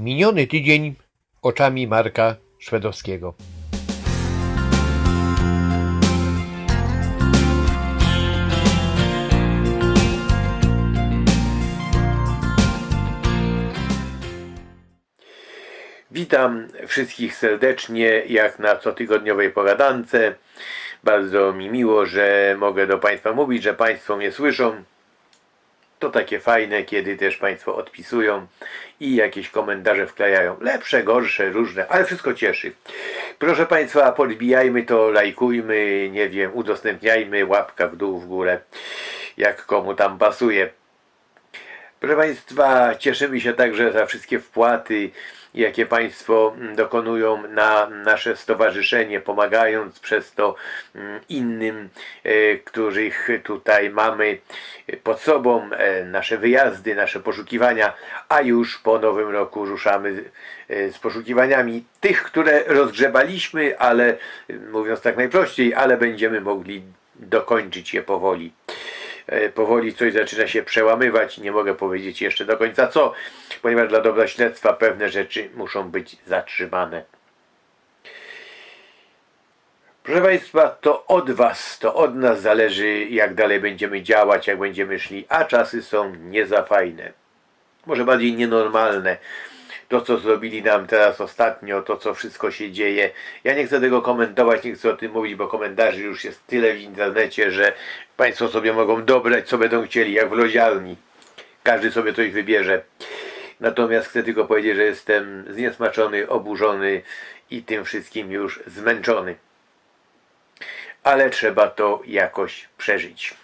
Miniony tydzień oczami Marka Szwedowskiego. Witam wszystkich serdecznie, jak na cotygodniowej pogadance. Bardzo mi miło, że mogę do Państwa mówić, że Państwo mnie słyszą. To takie fajne, kiedy też Państwo odpisują i jakieś komentarze wklejają. Lepsze, gorsze, różne, ale wszystko cieszy. Proszę Państwa, podbijajmy to, lajkujmy, nie wiem, udostępniajmy, łapka w dół, w górę, jak komu tam pasuje. Proszę Państwa, cieszymy się także za wszystkie wpłaty, jakie Państwo mm, dokonują na nasze stowarzyszenie, pomagając przez to mm, innym, e, których tutaj mamy pod sobą, e, nasze wyjazdy, nasze poszukiwania, a już po nowym roku ruszamy e, z poszukiwaniami tych, które rozgrzebaliśmy, ale e, mówiąc tak najprościej, ale będziemy mogli dokończyć je powoli. e, powoli coś zaczyna się przełamywać. Nie mogę powiedzieć jeszcze do końca co, ponieważ dla dobra śledztwa pewne rzeczy muszą być zatrzymane. Proszę Państwa, to od Was, to od nas zależy, jak dalej będziemy działać, jak będziemy szli, a czasy są nie za fajne. Może bardziej nienormalne. To, co zrobili nam teraz ostatnio, to, co wszystko się dzieje. Ja nie chcę tego komentować, nie chcę o tym mówić, bo komentarzy już jest tyle w internecie, że Państwo sobie mogą dobrać, co będą chcieli, jak w loziarni. Każdy sobie coś wybierze. Natomiast chcę tylko powiedzieć, że jestem zniesmaczony, oburzony i tym wszystkim już zmęczony. Ale trzeba to jakoś przeżyć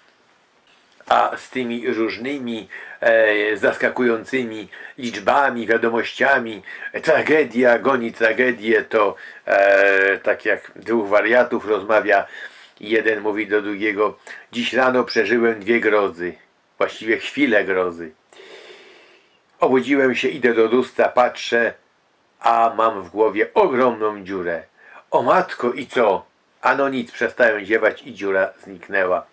a z tymi różnymi e, zaskakującymi liczbami, wiadomościami, tragedia goni tragedię, to e, tak jak dwóch wariatów rozmawia, jeden mówi do drugiego, dziś rano przeżyłem dwie grozy, właściwie chwilę grozy. Obudziłem się, idę do lustra, patrzę, a mam w głowie ogromną dziurę. O matko, i co? Ano nic, przestałem ziewać i dziura zniknęła.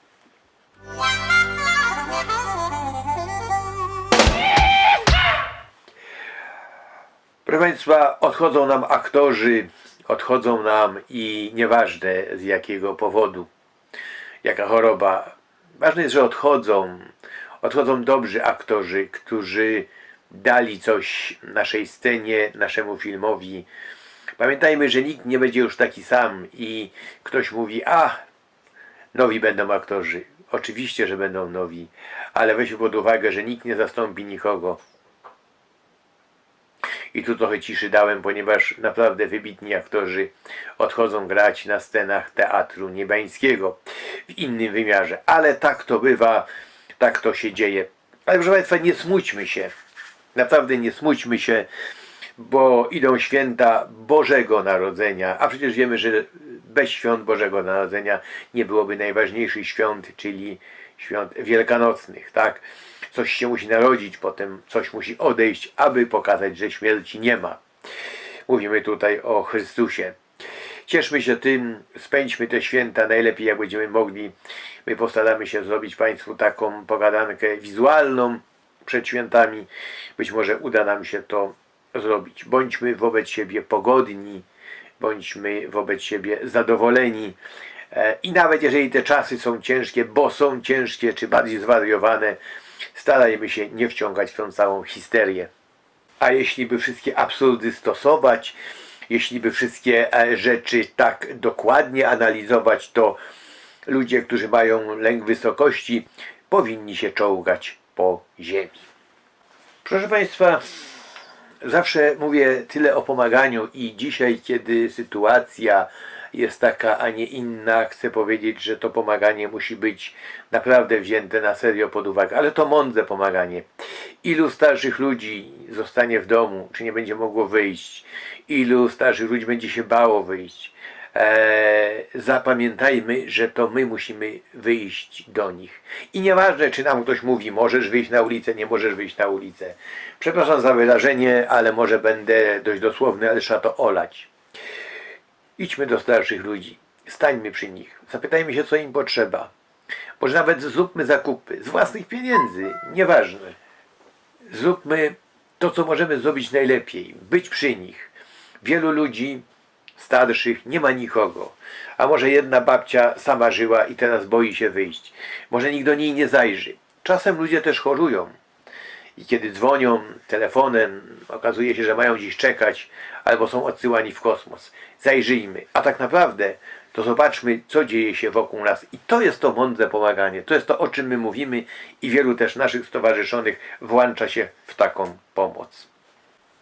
Proszę Państwa, odchodzą nam aktorzy, odchodzą nam i nieważne z jakiego powodu, jaka choroba. Ważne jest, że odchodzą. Odchodzą dobrzy aktorzy, którzy dali coś naszej scenie, naszemu filmowi. Pamiętajmy, że nikt nie będzie już taki sam i ktoś mówi, a nowi będą aktorzy. Oczywiście, że będą nowi, ale weźmy pod uwagę, że nikt nie zastąpi nikogo. I tu trochę ciszy dałem, ponieważ naprawdę wybitni aktorzy odchodzą grać na scenach teatru niebańskiego w innym wymiarze. Ale tak to bywa, tak to się dzieje. Ale proszę Państwa, nie smućmy się. Naprawdę nie smućmy się, bo idą święta Bożego Narodzenia, a przecież wiemy, że bez świąt Bożego Narodzenia nie byłoby najważniejszych świąt, czyli świąt wielkanocnych, tak? Coś się musi narodzić, potem coś musi odejść, aby pokazać, że śmierci nie ma. Mówimy tutaj o Chrystusie. Cieszmy się tym, spędźmy te święta najlepiej jak będziemy mogli. My postaramy się zrobić Państwu taką pogadankę wizualną przed świętami. Być może uda nam się to zrobić. Bądźmy wobec siebie pogodni, bądźmy wobec siebie zadowoleni. E, I nawet jeżeli te czasy są ciężkie, bo są ciężkie, czy bardziej zwariowane, starajmy się nie wciągać w tą całą histerię. A jeśli by wszystkie absurdy stosować, jeśli by wszystkie e, rzeczy tak dokładnie analizować, to ludzie, którzy mają lęk wysokości, powinni się czołgać po ziemi. Proszę Państwa, zawsze mówię tyle o pomaganiu i dzisiaj, kiedy sytuacja jest taka, a nie inna, chcę powiedzieć, że to pomaganie musi być naprawdę wzięte na serio pod uwagę, ale to mądre pomaganie. Ilu starszych ludzi zostanie w domu, czy nie będzie mogło wyjść? Ilu starszych ludzi będzie się bało wyjść? Eee, zapamiętajmy, że to my musimy wyjść do nich. I nieważne, czy nam ktoś mówi, możesz wyjść na ulicę, nie możesz wyjść na ulicę. Przepraszam za wyrażenie, ale może będę dość dosłowny, ale trzeba to olać. Idźmy do starszych ludzi, stańmy przy nich, zapytajmy się, co im potrzeba. Może nawet zróbmy zakupy z własnych pieniędzy, nieważne. Zróbmy to, co możemy zrobić najlepiej, być przy nich. Wielu ludzi starszych nie ma nikogo. A może jedna babcia sama żyła i teraz boi się wyjść. Może nikt do niej nie zajrzy. Czasem ludzie też chorują. I kiedy dzwonią telefonem, okazuje się, że mają dziś czekać, albo są odsyłani w kosmos. Zajrzyjmy. A tak naprawdę to zobaczmy, co dzieje się wokół nas. I to jest to mądre pomaganie. To jest to, o czym my mówimy i wielu też naszych stowarzyszonych włącza się w taką pomoc.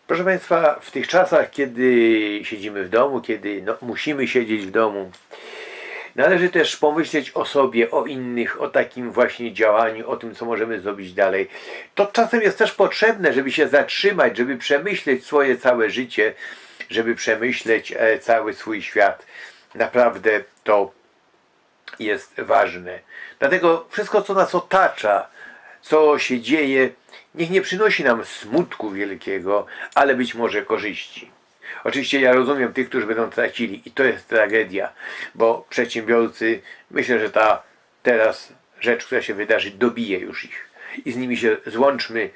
Proszę Państwa, w tych czasach, kiedy siedzimy w domu, kiedy no, musimy siedzieć w domu, należy też pomyśleć o sobie, o innych, o takim właśnie działaniu, o tym, co możemy zrobić dalej. To czasem jest też potrzebne, żeby się zatrzymać, żeby przemyśleć swoje całe życie, żeby przemyśleć e, cały swój świat. Naprawdę to jest ważne. Dlatego wszystko, co nas otacza, co się dzieje, niech nie przynosi nam smutku wielkiego, ale być może korzyści. Oczywiście ja rozumiem tych, którzy będą tracili i to jest tragedia, bo przedsiębiorcy, myślę, że ta teraz rzecz, która się wydarzy, dobije już ich. I z nimi się złączmy,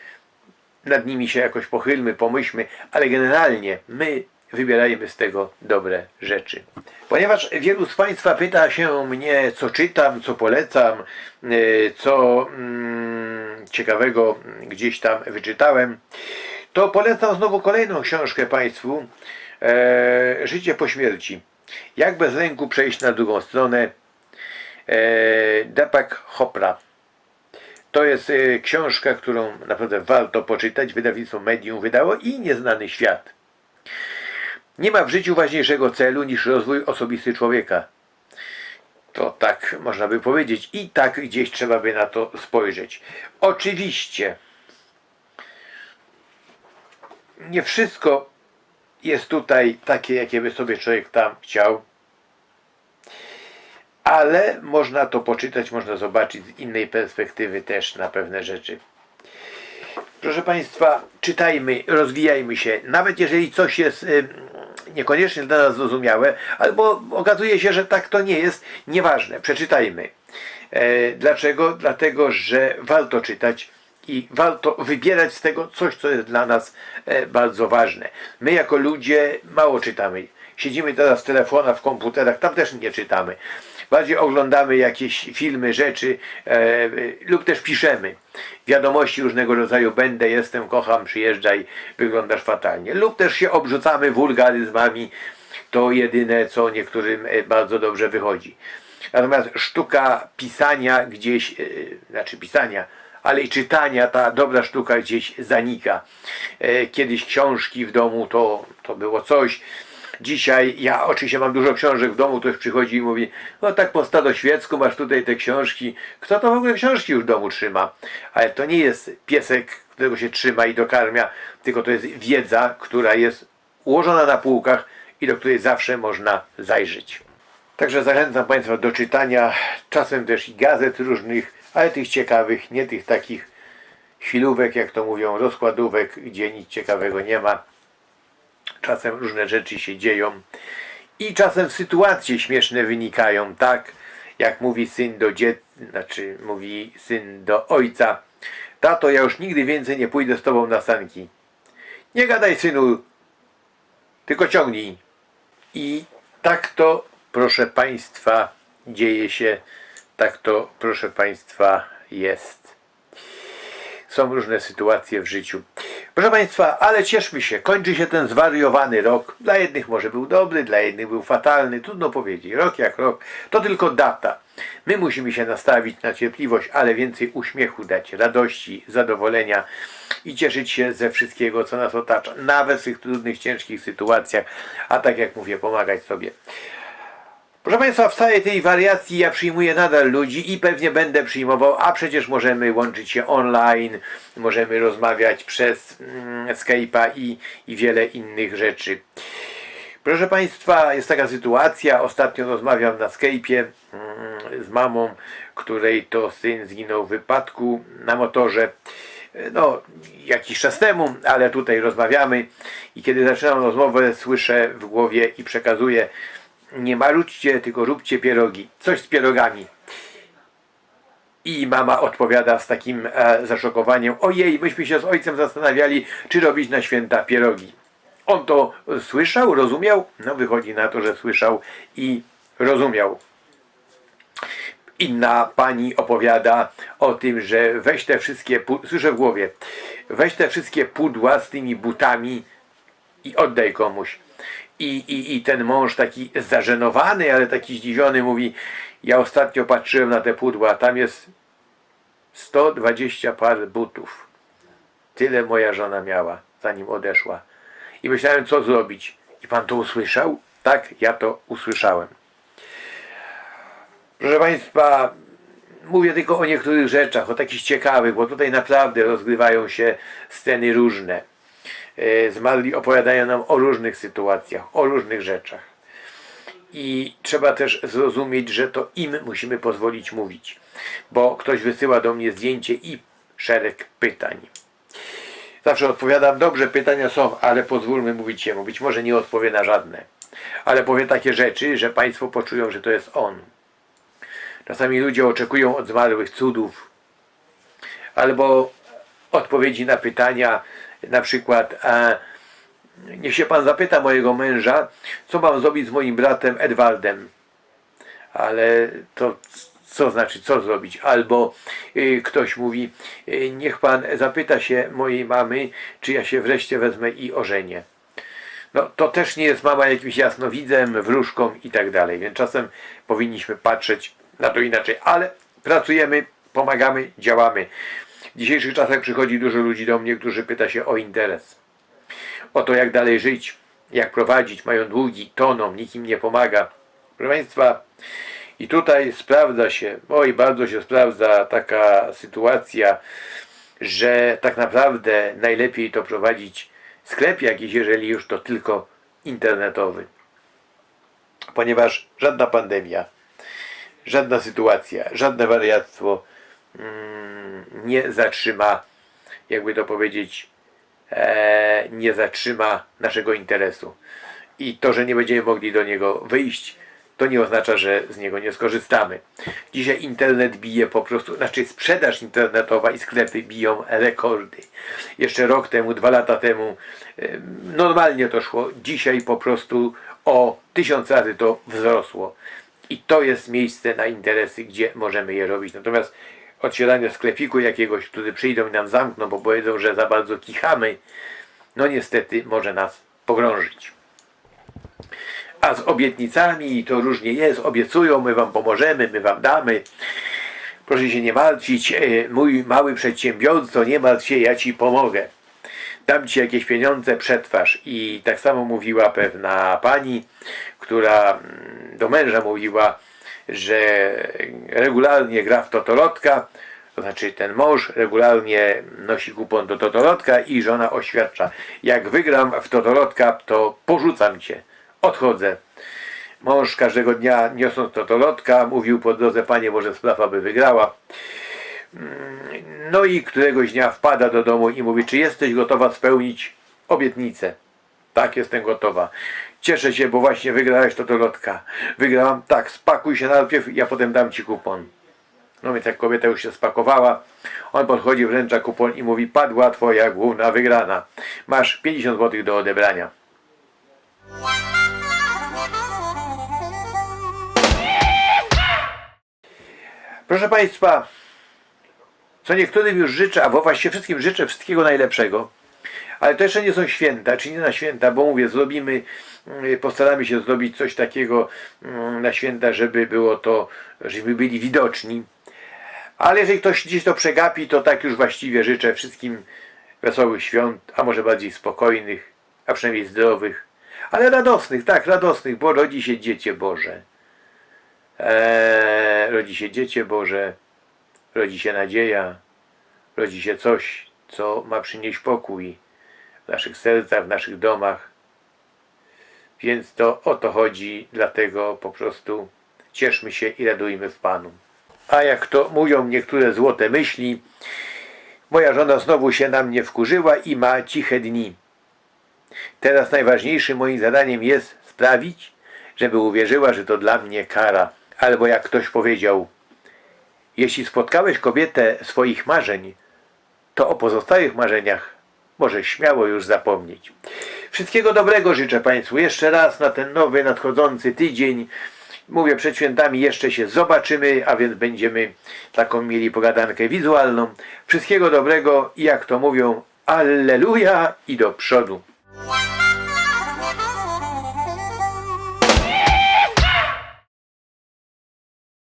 nad nimi się jakoś pochylmy, pomyślmy, ale generalnie my wybierajmy z tego dobre rzeczy. Ponieważ wielu z Państwa pyta się mnie, co czytam, co polecam, y, co mm, ciekawego gdzieś tam wyczytałem, to polecam znowu kolejną książkę Państwu, e, Życie po śmierci. Jak bez lęku przejść na drugą stronę e, Deepak Chopra. To jest e, książka, którą naprawdę warto poczytać. Wydawnictwo Medium wydało i Nieznany Świat. Nie ma w życiu ważniejszego celu niż rozwój osobisty człowieka. To tak można by powiedzieć i tak gdzieś trzeba by na to spojrzeć. Oczywiście nie wszystko jest tutaj takie, jakie by sobie człowiek tam chciał, ale można to poczytać, można zobaczyć z innej perspektywy też na pewne rzeczy. Proszę Państwa, czytajmy, rozwijajmy się, nawet jeżeli coś jest niekoniecznie dla nas zrozumiałe, albo okazuje się, że tak to nie jest, nieważne, przeczytajmy. E, dlaczego? Dlatego, że warto czytać i warto wybierać z tego coś, co jest dla nas e, bardzo ważne. My jako ludzie mało czytamy. Siedzimy teraz w telefonach, w komputerach, tam też nie czytamy. Bardziej oglądamy jakieś filmy, rzeczy e, lub też piszemy. Wiadomości różnego rodzaju będę, jestem, kocham, przyjeżdżaj, wyglądasz fatalnie. Lub też się obrzucamy wulgaryzmami. To jedyne, co niektórym e, bardzo dobrze wychodzi. Natomiast sztuka pisania gdzieś, e, znaczy pisania, ale i czytania, ta dobra sztuka gdzieś zanika. E, kiedyś książki w domu to, to było coś. Dzisiaj ja oczywiście mam dużo książek w domu, ktoś przychodzi i mówi, no tak po staroświecku masz tutaj te książki. Kto to w ogóle książki już w domu trzyma? Ale to nie jest piesek, którego się trzyma i dokarmia, tylko to jest wiedza, która jest ułożona na półkach i do której zawsze można zajrzeć. Także zachęcam Państwa do czytania, czasem też i gazet różnych, ale tych ciekawych, nie tych takich chwilówek, jak to mówią, rozkładówek, gdzie nic ciekawego nie ma. Czasem różne rzeczy się dzieją i czasem sytuacje śmieszne wynikają, tak jak mówi syn do dziecka, znaczy mówi syn do ojca, tato, ja już nigdy więcej nie pójdę z tobą na sanki. Nie gadaj, synu, tylko ciągnij. I tak to, proszę Państwa, dzieje się, tak to, proszę Państwa, jest. Są różne sytuacje w życiu. Proszę Państwa, ale cieszmy się, kończy się ten zwariowany rok. Dla jednych może był dobry, dla innych był fatalny, trudno powiedzieć. Rok jak rok, to tylko data. My musimy się nastawić na cierpliwość, ale więcej uśmiechu dać, radości, zadowolenia i cieszyć się ze wszystkiego, co nas otacza, nawet w tych trudnych, ciężkich sytuacjach, a tak jak mówię, pomagać sobie. Proszę Państwa, w całej tej wariacji ja przyjmuję nadal ludzi i pewnie będę przyjmował, a przecież możemy łączyć się online, możemy rozmawiać przez mm, Skype'a i, i wiele innych rzeczy. Proszę Państwa, jest taka sytuacja, ostatnio rozmawiam na Skype'ie mm, z mamą, której to syn zginął w wypadku na motorze no, jakiś czas temu, ale tutaj rozmawiamy i kiedy zaczynam rozmowę, słyszę w głowie i przekazuję nie marudźcie, tylko róbcie pierogi. Coś z pierogami. I mama odpowiada z takim e, zaszokowaniem: Ojej, myśmy się z ojcem zastanawiali, czy robić na święta pierogi. On to słyszał, rozumiał? No, wychodzi na to, że słyszał i rozumiał. Inna pani opowiada o tym, że weź te wszystkie, słyszę w głowie, weź te wszystkie pudła z tymi butami i oddaj komuś. I, i, I ten mąż taki zażenowany, ale taki zdziwiony mówi, ja ostatnio patrzyłem na te pudła, tam jest 120 par butów. Tyle moja żona miała, zanim odeszła. I myślałem, co zrobić. I pan to usłyszał? Tak, ja to usłyszałem. Proszę Państwa, mówię tylko o niektórych rzeczach, o takich ciekawych, bo tutaj naprawdę rozgrywają się sceny różne. E, Zmarli opowiadają nam o różnych sytuacjach, o różnych rzeczach. I trzeba też zrozumieć, że to im musimy pozwolić mówić, bo ktoś wysyła do mnie zdjęcie i szereg pytań. Zawsze odpowiadam, dobrze, pytania są, ale pozwólmy mówić jemu. Być może nie odpowie na żadne, ale powie takie rzeczy, że Państwo poczują, że to jest on. Czasami ludzie oczekują od zmarłych cudów, albo odpowiedzi na pytania, na przykład a, niech się pan zapyta mojego męża, co mam zrobić z moim bratem Edwardem. Ale to co znaczy, co zrobić? Albo y, ktoś mówi, y, niech pan zapyta się mojej mamy, czy ja się wreszcie wezmę i ożenię. No to też nie jest mama jakimś jasnowidzem, wróżką i tak dalej, więc czasem powinniśmy patrzeć na to inaczej, ale pracujemy, pomagamy, działamy. W dzisiejszych czasach przychodzi dużo ludzi do mnie, którzy pyta się o interes. O to, jak dalej żyć, jak prowadzić, mają długi, toną, nikt im nie pomaga. Proszę Państwa, i tutaj sprawdza się, oj, bardzo się sprawdza taka sytuacja, że tak naprawdę najlepiej to prowadzić sklep jakiś, jeżeli już to tylko internetowy. Ponieważ żadna pandemia, żadna sytuacja, żadne wariactwo nie zatrzyma, jakby to powiedzieć, e, nie zatrzyma naszego interesu. I to, że nie będziemy mogli do niego wyjść, to nie oznacza, że z niego nie skorzystamy. Dzisiaj internet bije po prostu, znaczy sprzedaż internetowa i sklepy biją rekordy. Jeszcze rok temu, dwa lata temu em, normalnie to szło. Dzisiaj po prostu o tysiąc razy to wzrosło. I to jest miejsce na interesy, gdzie możemy je robić. Natomiast otwieranie sklepiku jakiegoś, który przyjdą i nam zamkną, bo powiedzą, że za bardzo kichamy, no niestety może nas pogrążyć. A z obietnicami to różnie jest, obiecują, my wam pomożemy, my wam damy. Proszę się nie martwić, e, mój mały przedsiębiorco, nie martw się, ja ci pomogę. Dam ci jakieś pieniądze, przetwarz. I tak samo mówiła pewna pani, która mm, do męża mówiła, że regularnie gra w totolotka, to znaczy ten mąż regularnie nosi kupon do totolotka i żona oświadcza, jak wygram w totolotka, to porzucam cię, odchodzę. Mąż każdego dnia niosąc totolotka mówił po drodze, panie może sprawa by wygrała. No i któregoś dnia wpada do domu i mówi, czy jesteś gotowa spełnić obietnicę? Tak, jestem gotowa. Cieszę się, bo właśnie wygrałeś totolotka. Wygrałam, tak, spakuj się najpierw, ja potem dam ci kupon. No więc jak kobieta już się spakowała, on podchodzi, wręcza kupon i mówi, padła twoja główna wygrana. Masz 50 zł do odebrania. Proszę Państwa, co niektórym już życzę, a właściwie wszystkim życzę wszystkiego najlepszego. Ale to jeszcze nie są święta, czy nie na święta, bo mówię, zrobimy, mm, postaramy się zrobić coś takiego mm, na święta, żeby było to, żeby byli widoczni. Ale jeżeli ktoś gdzieś to przegapi, to tak już właściwie życzę wszystkim wesołych świąt, a może bardziej spokojnych, a przynajmniej zdrowych, ale radosnych, tak, radosnych, bo rodzi się Dziecię Boże. Eee, rodzi się Dziecię Boże, rodzi się nadzieja, rodzi się coś, co ma przynieść pokój w naszych sercach, w naszych domach. Więc to o to chodzi, dlatego po prostu cieszmy się i radujmy w Panu. A jak to mówią niektóre złote myśli, moja żona znowu się na mnie wkurzyła i ma ciche dni. Teraz najważniejszym moim zadaniem jest sprawić, żeby uwierzyła, że to dla mnie kara. Albo jak ktoś powiedział, Jeśli spotkałeś kobietę swoich marzeń, to o pozostałych marzeniach możesz śmiało już zapomnieć. Wszystkiego dobrego życzę Państwu jeszcze raz na ten nowy, nadchodzący tydzień. Mówię, przed świętami jeszcze się zobaczymy, a więc będziemy taką mieli pogadankę wizualną. Wszystkiego dobrego i jak to mówią, alleluja i do przodu.